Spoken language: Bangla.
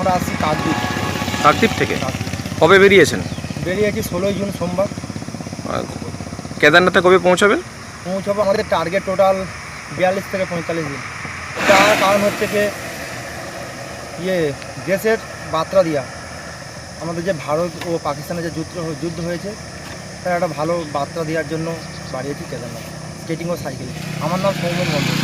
আমরা আসছি কাকদ্বীপ। কাকদ্বীপ থেকে? কবে বেরিয়েছেন? বেরিয়েছি ষোলোই জুন সোমবার। কেদারনাথে কবে পৌঁছাবেন? পৌঁছাবো আমাদের টার্গেট টোটাল বিয়াল্লিশ থেকে পঁয়তাল্লিশ দিন। তার কারণ হচ্ছে কি ইয়ে দেশের বার্তা দিয়া আমাদের যে ভারত ও পাকিস্তানের যে যুদ্ধ যুদ্ধ হয়েছে তার একটা ভালো বার্তা দেওয়ার জন্য বাড়িয়েছি কেদারনাথ। স্কেটিং ও সাইকেল আমার নাম সৌমেন মন্ডল